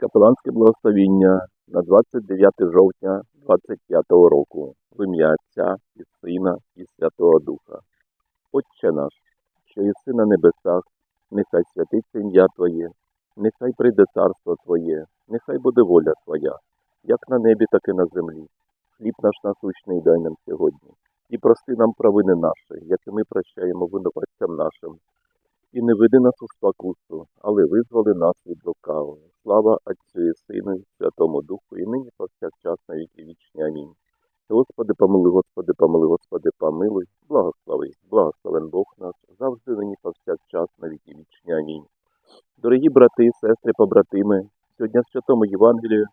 Капеланське благословіння на 29 жовтня 25 року в ім'я Отця і Сина і Святого Духа. Отче наш, що єси на небесах, нехай святиться ім'я Твоє, нехай прийде царство Твоє, нехай буде воля Твоя, як на небі, так і на землі. Хліб наш насущний дай нам сьогодні. І прости нам провини наші, як і ми прощаємо винуватцям нашим. І не веди нас у спокусу, але визволи нас від лукавого. Слава Отцю і Сину, і Святому Духу, і нині повсякчас на віки вічні. Амінь. Господи, помилуй, Господи, помилуй, Господи, помилуй, благослови, благословен Бог наш, завжди нині повсякчас на віки вічні. Амінь. Дорогі брати, сестри, побратими, сьогодні в Святому Євангелії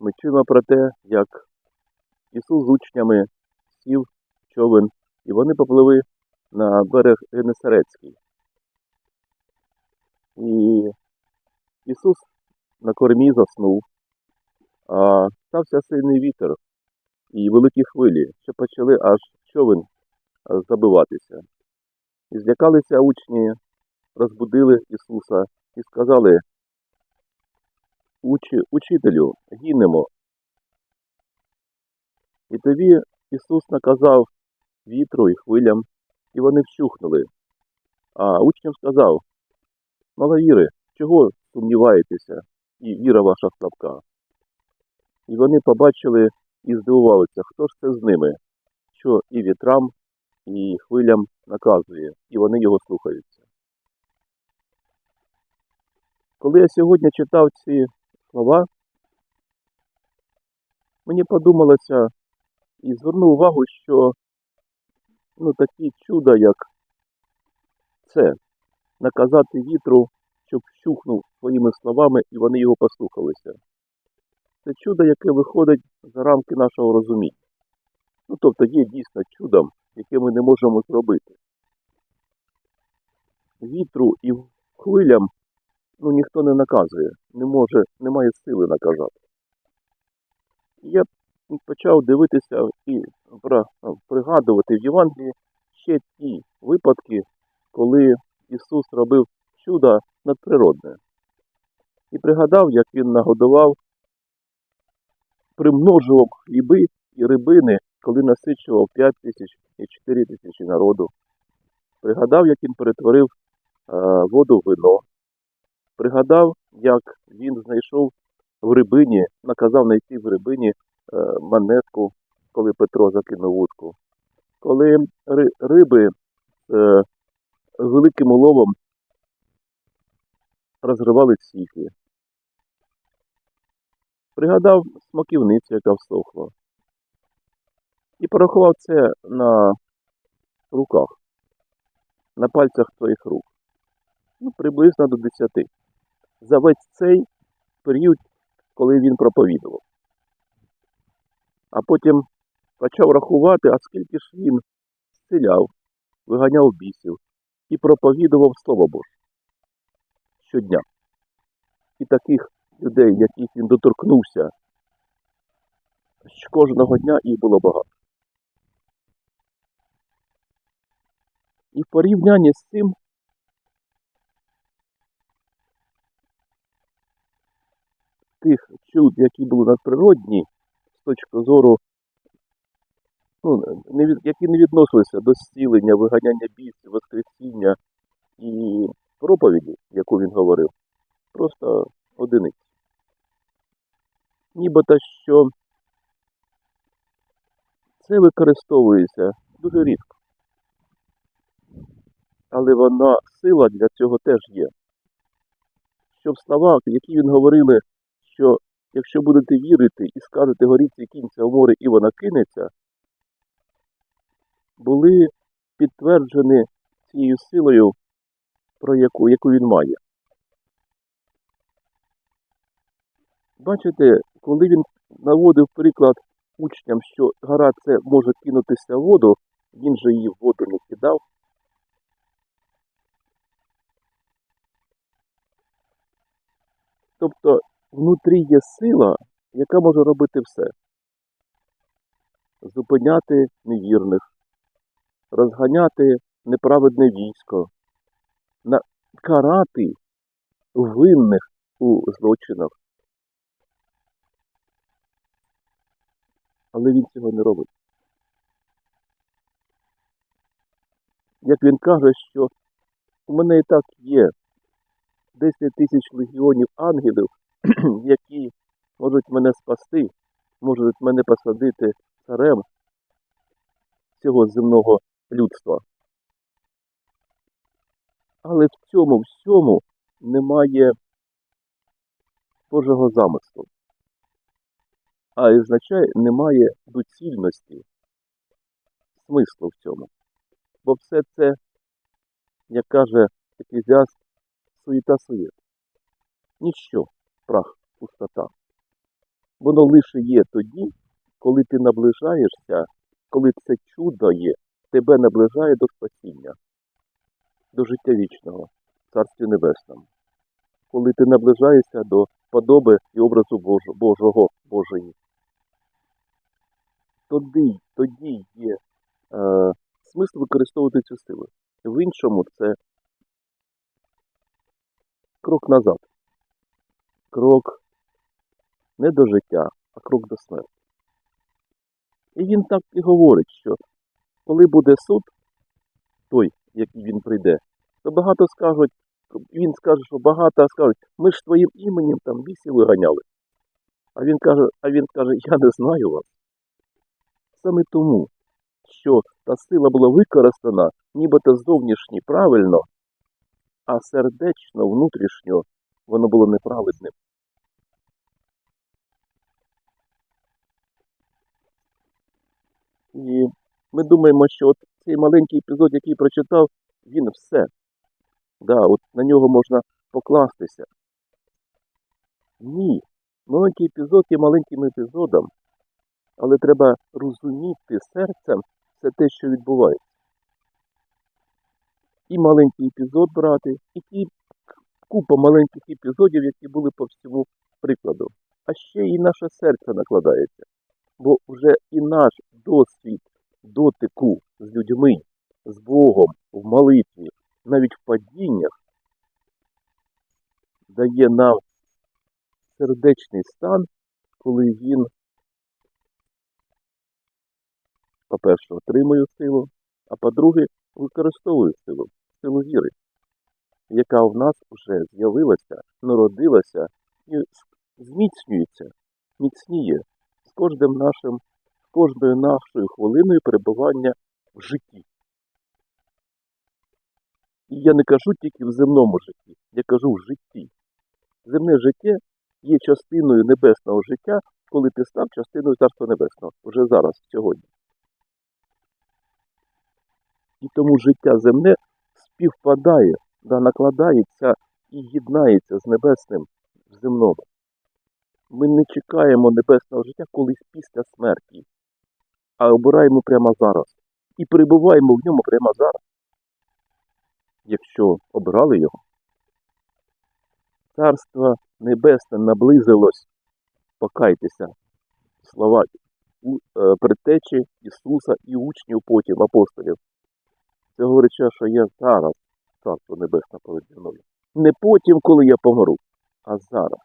ми чуємо про те, як Ісус з учнями сів човен, і вони попливли на берег Генесарецький. І Ісус на кормі заснув, а стався сильний вітер і великі хвилі, що почали аж човен забиватися. І злякалися учні, розбудили Ісуса і сказали, Учи, учителю, гинемо. І тоді Ісус наказав вітру і хвилям, і вони вщухнули. А учням сказав, Маловіри, чого сумніваєтеся, і віра ваша слабка? І вони побачили і здивувалися, хто ж це з ними, що і вітрам, і хвилям наказує, і вони його слухаються. Коли я сьогодні читав ці слова, мені подумалося і звернув увагу, що ну, такі чуда, як це, наказати вітру, щоб вщухнув своїми словами, і вони його послухалися. Це чудо, яке виходить за рамки нашого розуміння. Ну, тобто є дійсно чудом, яке ми не можемо зробити. Вітру і хвилям ну, ніхто не наказує, не може, немає сили наказати. Я почав дивитися і пригадувати в Євангелії ще ті випадки, коли Ісус робив чудо надприродне. І пригадав, як він нагодував, примножував хліби і рибини, коли насичував 5 тисяч і 4 тисячі народу. Пригадав, як він перетворив е, воду в вино. Пригадав, як він знайшов в рибині, наказав знайти в рибині е, монетку, коли Петро закинув вудку. Коли ри- риби е, великим уловом розривали сіки. Пригадав смоківницю, яка всохла. І порахував це на руках, на пальцях своїх рук. Ну, приблизно до десяти. За весь цей період, коли він проповідував. А потім почав рахувати, а скільки ж він зціляв, виганяв бісів і проповідував Слово Боже щодня. І таких людей, яких він доторкнувся, кожного дня їх було багато. І в порівнянні з цим тих чуд, які були надприродні, з точки зору, ну, не від, які не відносилися до зцілення, виганяння бійців, воскресіння і проповіді, яку він говорив, просто одиниць. Нібито що це використовується дуже рідко. Але вона сила для цього теж є. Що в словах, які він говорили, що якщо будете вірити і скажете горіться кінця у море і вона кинеться, були підтверджені цією силою, про яку, яку він має. Бачите, коли він наводив приклад учням, що гора це може кинутися в воду, він же її в воду не кидав. Тобто внутрі є сила, яка може робити все. Зупиняти невірних, розганяти неправедне військо, карати винних у злочинах. Але він цього не робить. Як він каже, що у мене і так є 10 тисяч легіонів ангелів, які можуть мене спасти, можуть мене посадити царем цього земного людства. Але в цьому всьому немає Божого замислу. А і означає, немає доцільності, смислу в цьому. Бо все це, як каже еклезіаст, суєта суєт. Ніщо, прах, пустота. Воно лише є тоді, коли ти наближаєшся, коли це чудо є, тебе наближає до спасіння, до життя вічного, Царстві Небесному. Коли ти наближаєшся до подоби і образу Божого, Божої. Тоді, тоді є е, смисл використовувати цю силу. В іншому це крок назад. Крок не до життя, а крок до смерті. І він так і говорить, що коли буде суд, той, який він прийде, то багато скажуть, він скаже, що багато скажуть, ми ж твоїм іменем там бісів виганяли. А він каже, а він каже, я не знаю вас. Саме тому, що та сила була використана нібито зовнішні правильно, а сердечно, внутрішньо воно було неправедним. І ми думаємо, що от цей маленький епізод, який прочитав, він все. Да, от на нього можна покластися. Ні. Маленький епізод є маленьким епізодом, але треба розуміти серцем все те, що відбувається. І маленький епізод брати, і ті купа маленьких епізодів, які були по всьому прикладу. А ще і наше серце накладається. Бо вже і наш досвід дотику з людьми, з Богом, в молитві, навіть в падіннях, дає нам сердечний стан, коли він, по-перше, отримує силу, а по-друге, використовує силу, силу віри, яка в нас вже з'явилася, народилася і зміцнюється, міцніє з кожним нашим, кожною нашою хвилиною перебування в житті. І я не кажу тільки в земному житті, я кажу в житті. Земне життя є частиною небесного життя, коли ти став частиною Царства Небесного, вже зараз, сьогодні. І тому життя земне співпадає, да, накладається і єднається з небесним в земному. Ми не чекаємо небесного життя колись після смерті, а обираємо прямо зараз. І перебуваємо в ньому прямо зараз. Якщо обрали його, Царство Небесне наблизилось, покайтеся, слова е, предтечі Ісуса і учнів потім, апостолів. Це говорить, що я зараз Царство Небесне переді. Не потім, коли я помру, а зараз.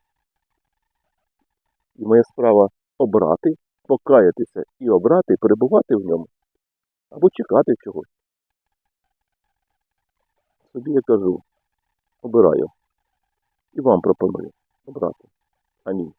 І моя справа обрати, покаятися і обрати, перебувати в ньому, або чекати чогось. Собі я кажу, обираю. І вам пропоную обрати. Амінь.